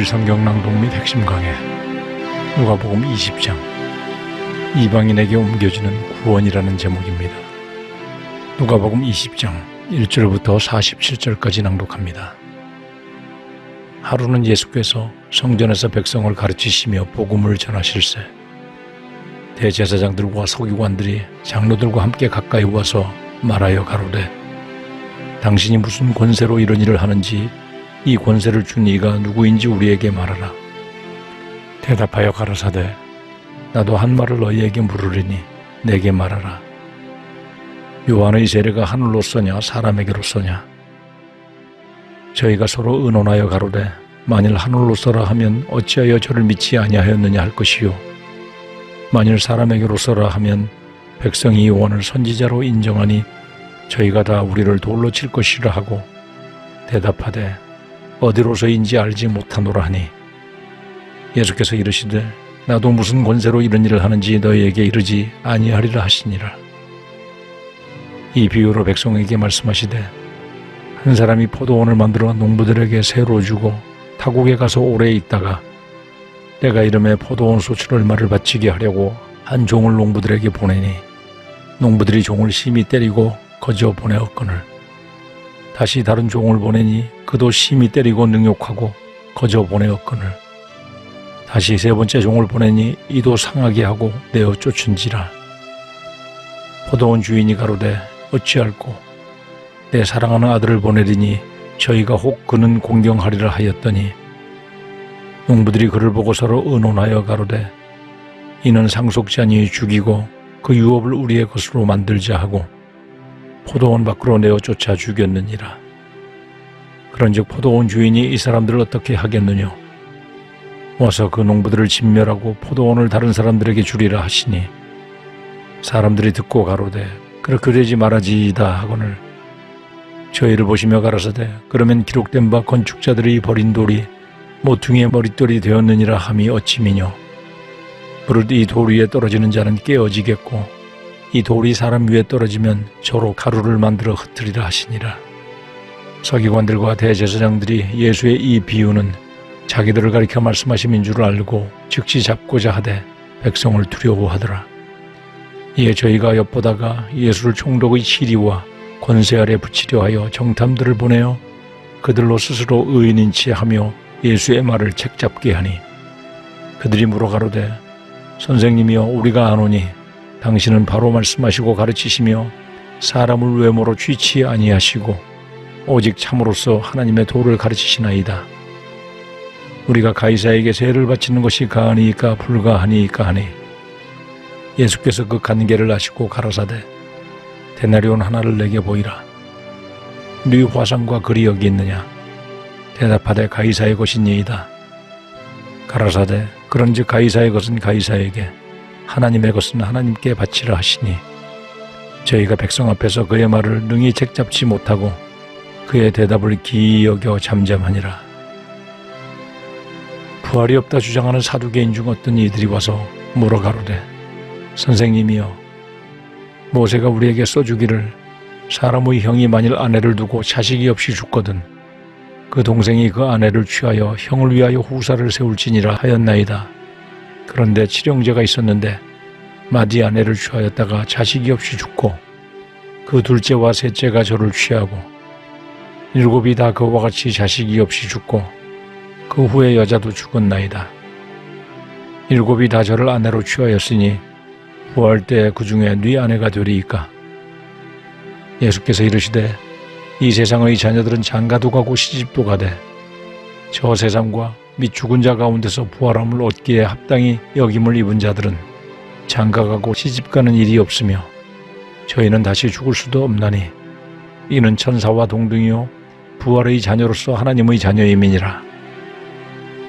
주일 성경 낭독 및 핵심 강해 누가복음 20장 이방인에게 옮겨지는 구원이라는 제목입니다. 누가복음 20장 1절부터 47절까지 낭독합니다. 하루는 예수께서 성전에서 백성을 가르치시며 복음을 전하실세 대제사장들과 서기관들이 장로들과 함께 가까이 와서 말하여 가로되 당신이 무슨 권세로 이런 일을 하는지 이 권세를 준 이가 누구인지 우리에게 말하라. 대답하여 가라사대 나도 한 말을 너희에게 물으리니 내게 말하라. 요한의 세례가 하늘로서냐 사람에게로서냐 저희가 서로 의논하여 가로되 만일 하늘로서라 하면 어찌하여 저를 믿지 아니하였느냐 할 것이요 만일 사람에게로서라 하면 백성이 요한을 선지자로 인정하니 저희가 다 우리를 돌로 칠 것이라 하고 대답하되 어디로서인지 알지 못하노라 하니 예수께서 이르시되 나도 무슨 권세로 이런 일을 하는지 너희에게 이르지 아니하리라 하시니라. 이 비유로 백성에게 말씀하시되 한 사람이 포도원을 만들어 농부들에게 새로 주고 타국에 가서 오래 있다가 때가 이름에 포도원 소출 얼마를 바치게 하려고 한 종을 농부들에게 보내니 농부들이 종을 심히 때리고 거저 보내었거늘 다시 다른 종을 보내니 그도 심히 때리고 능욕하고 거저 보내었거늘. 다시 세 번째 종을 보내니 이도 상하게 하고 내어 쫓은지라. 포도원 주인이 가로되 어찌할꼬 내 사랑하는 아들을 보내리니 저희가 혹 그는 공경하리라 하였더니. 농부들이 그를 보고 서로 의논하여 가로되 이는 상속자니 죽이고 그 유업을 우리의 것으로 만들자 하고 포도원 밖으로 내어 쫓아 죽였느니라. 그런즉 포도원 주인이 이 사람들을 어떻게 하겠느냐? 와서 그 농부들을 진멸하고 포도원을 다른 사람들에게 주리라 하시니 사람들이 듣고 가로되 그렇게 되지 말아지이다 하거늘 저희를 보시며 가라사대 그러면 기록된 바 건축자들이 버린 돌이 모퉁이의 머릿돌이 되었느니라 함이 어찌미뇨 부르듯 이돌 위에 떨어지는 자는 깨어지겠고 이 돌이 사람 위에 떨어지면 저로 가루를 만들어 흩트리라 하시니라. 서기관들과 대제사장들이 예수의 이 비유는 자기들을 가리켜 말씀하심인 줄 알고 즉시 잡고자 하되 백성을 두려워하더라. 이에 저희가 엿보다가 예수를 총독의 시리와 권세 아래 붙이려 하여 정탐들을 보내어 그들로 스스로 의인인 체 하며 예수의 말을 책잡게 하니 그들이 물어가로되 선생님이여 우리가 아노니 당신은 바로 말씀하시고 가르치시며 사람을 외모로 취치 아니하시고 오직 참으로서 하나님의 도를 가르치시나이다. 우리가 가이사에게 세를 바치는 것이 가하니까 불가하니까 하니 예수께서 그 관계를 아시고 가라사대 데나리온 하나를 내게 보이라. 네 화상과 글이 여기 있느냐? 대답하되 가이사의 것이니이다. 가라사대 그런즉 가이사의 것은 가이사에게 하나님의 것은 하나님께 바치라 하시니 저희가 백성 앞에서 그의 말을 능히 책잡지 못하고 그의 대답을 기이 여겨 잠잠하니라. 부활이 없다 주장하는 사두개인 중 어떤 이들이 와서 물어가로되 선생님이여 모세가 우리에게 써주기를 사람의 형이 만일 아내를 두고 자식이 없이 죽거든 그 동생이 그 아내를 취하여 형을 위하여 후사를 세울지니라 하였나이다. 그런데 칠형제가 있었는데 마디 아내를 취하였다가 자식이 없이 죽고 그 둘째와 셋째가 저를 취하고 일곱이 다 그와 같이 자식이 없이 죽고 그 후에 여자도 죽었나이다. 일곱이 다 저를 아내로 취하였으니 부활 때 그 중에 네 아내가 되리이까. 예수께서 이르시되 이 세상의 자녀들은 장가도 가고 시집도 가되 저 세상과 및 죽은 자 가운데서 부활함을 얻기에 합당히 여김을 입은 자들은 장가가고 시집가는 일이 없으며 저희는 다시 죽을 수도 없나니 이는 천사와 동등이요 부활의 자녀로서 하나님의 자녀임이니라.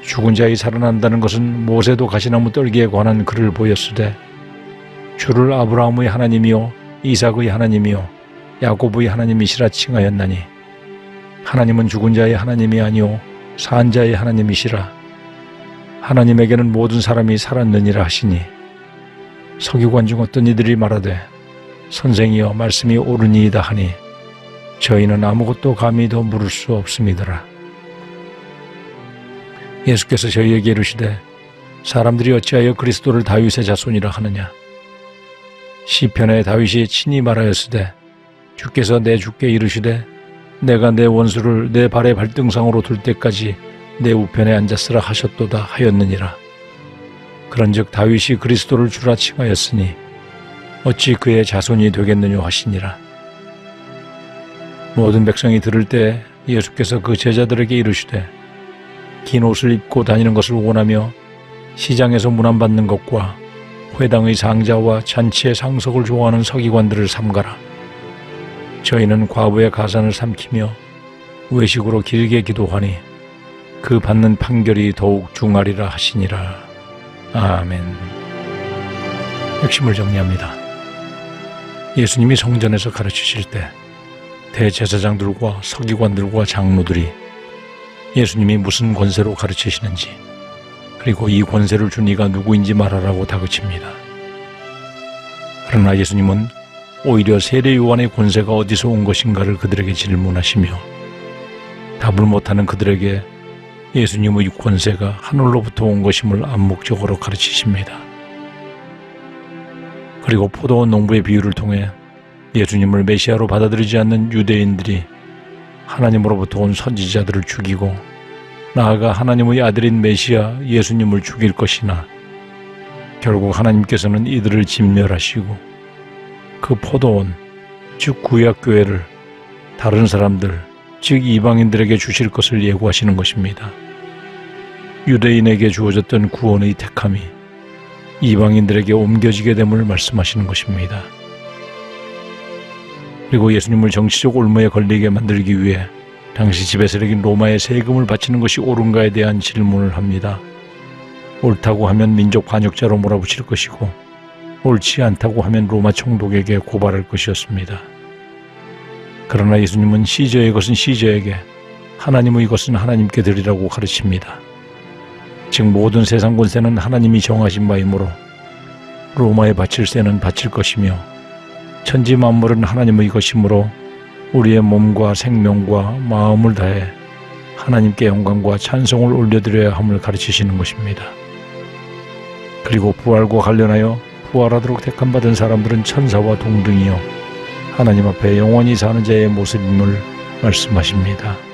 죽은 자의 살아난다는 것은 모세도 가시나무 떨기에 관한 글을 보였으되 주를 아브라함의 하나님이요 이삭의 하나님이요 야곱의 하나님이시라 칭하였나니 하나님은 죽은 자의 하나님이 아니요 산 자의 하나님이시라. 하나님에게는 모든 사람이 살았느니라 하시니 서기관 중 어떤 이들이 말하되 선생이여 말씀이 옳으니이다 하니 저희는 아무것도 감히 더 물을 수 없음이더라. 예수께서 저희에게 이르시되 사람들이 어찌하여 그리스도를 다윗의 자손이라 하느냐? 시편에 다윗이 친히 말하였으되 주께서 내 주께 이르시되 내가 내 원수를 내 발의 발등상으로 둘 때까지 내 우편에 앉았으라 하셨도다 하였느니라 그런즉 다윗이 그리스도를 주라 칭하였으니 어찌 그의 자손이 되겠느냐 하시니라 모든 백성이 들을 때 예수께서 그 제자들에게 이르시되 긴 옷을 입고 다니는 것을 원하며 시장에서 문안받는 것과 회당의 상자와 잔치의 상석을 좋아하는 서기관들을 삼가라. 저희는 과부의 가산을 삼키며 외식으로 길게 기도하니 그 받는 판결이 더욱 중하리라 하시니라. 아멘. 핵심을 정리합니다. 예수님이 성전에서 가르치실 때 대제사장들과 서기관들과 장로들이 예수님이 무슨 권세로 가르치시는지 그리고 이 권세를 준 이가 누구인지 말하라고 다그칩니다. 그러나 예수님은 오히려 세례 요한의 권세가 어디서 온 것인가를 그들에게 질문하시며 답을 못하는 그들에게 예수님의 권세가 하늘로부터 온 것임을 암묵적으로 가르치십니다. 그리고 포도원 농부의 비유를 통해 예수님을 메시아로 받아들이지 않는 유대인들이 하나님으로부터 온 선지자들을 죽이고 나아가 하나님의 아들인 메시아 예수님을 죽일 것이나 결국 하나님께서는 이들을 진멸하시고 그 포도원 즉 구약교회를 다른 사람들 즉 이방인들에게 주실 것을 예고하시는 것입니다. 유대인에게 주어졌던 구원의 택함이 이방인들에게 옮겨지게 됨을 말씀하시는 것입니다. 그리고 예수님을 정치적 올무에 걸리게 만들기 위해 당시 지배세력인 로마에 세금을 바치는 것이 옳은가에 대한 질문을 합니다. 옳다고 하면 민족 반역자로 몰아붙일 것이고 옳지 않다고 하면 로마 총독에게 고발할 것이었습니다. 그러나 예수님은 시저의 것은 시저에게 하나님의 것은 하나님께 드리라고 가르칩니다. 즉 모든 세상 권세는 하나님이 정하신 바이므로 로마에 바칠 세는 바칠 것이며 천지 만물은 하나님의 것이므로 우리의 몸과 생명과 마음을 다해 하나님께 영광과 찬송을 올려드려야 함을 가르치시는 것입니다. 그리고 부활과 관련하여 부활하도록 택함받은 사람들은 천사와 동등이요 하나님 앞에 영원히 사는 자의 모습임을 말씀하십니다.